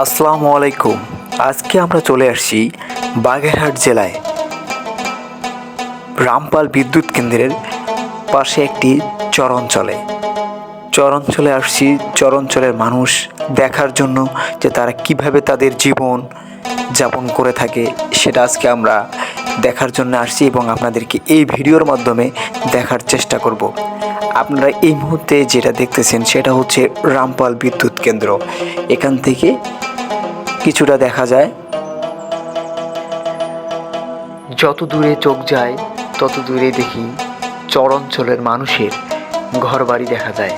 আসসালামু আলাইকুম। আজকে আমরা চলে আসছি বাগেরহাট জেলায়। রামপাল বিদ্যুৎ কেন্দ্রের পাশে একটি চরাঞ্চলে চরঞ্চলে আসছি চরাঞ্চলের মানুষ দেখার জন্য যে তারা কীভাবে তাদের জীবন যাপন করে থাকে, সেটা আজকে আমরা দেখার জন্য আসছি এবং আপনাদেরকে এই ভিডিওর মাধ্যমে দেখার চেষ্টা করব। আপনারা এই মুহূর্তে যেটা দেখতেছেন, সেটা হচ্ছে রামপাল বিদ্যুৎ কেন্দ্র। এখান থেকে কিছুটা দেখা যায়। যত দূরে চোখ যায়, তত দূরে দেখি চরাঞ্চলের মানুষের ঘরবাড়ি দেখা যায়।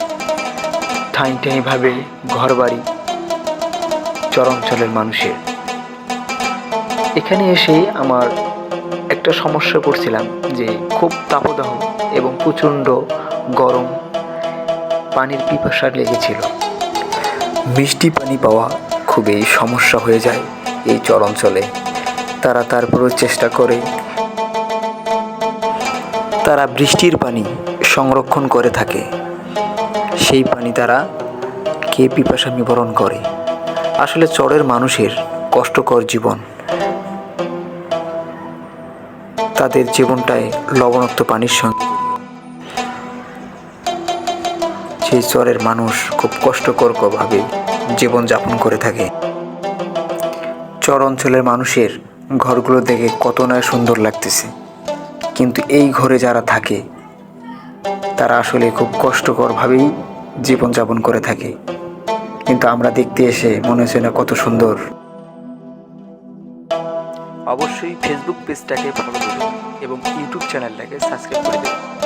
ঠাঁই ঠাঁইভাবে ঘরবাড়ি চরাঞ্চলের মানুষের। এখানে এসে আমার একটা সমস্যা পড়ছিলাম যে খুব তাপদাহ এবং প্রচণ্ড গরম পানির পিপাসা লেগেছিল। মিষ্টি পানি পাওয়া খুবই সমস্যা হয়ে যায় এই চরাঞ্চলে। তারা তারপরেও চেষ্টা করে। তারা বৃষ্টির পানি সংরক্ষণ করে থাকে। সেই পানি তারা কে পিপাসা নিবারণ করে? আসলে চরের মানুষের কষ্টকর জীবন। তাদের জীবনটায় লবণাক্ত পানির সঙ্গে। সেই চরের মানুষ খুব কষ্টকরভাবে জীবনযাপন করে থাকে। চর অঞ্চলের মানুষের ঘরগুলো দেখে কত না সুন্দর লাগতেছে। কিন্তু এই ঘরে যারা থাকে, তারা আসলে খুব কষ্টকরভাবেই জীবনযাপন করে থাকে। কিন্তু আমরা দেখতে এসে মনে হচ্ছে না কত সুন্দর। অবশ্যই ফেসবুক পেজটাকে ফলো করুন এবং ইউটিউব চ্যানেলটাকে সাবস্ক্রাইব করে দেবেন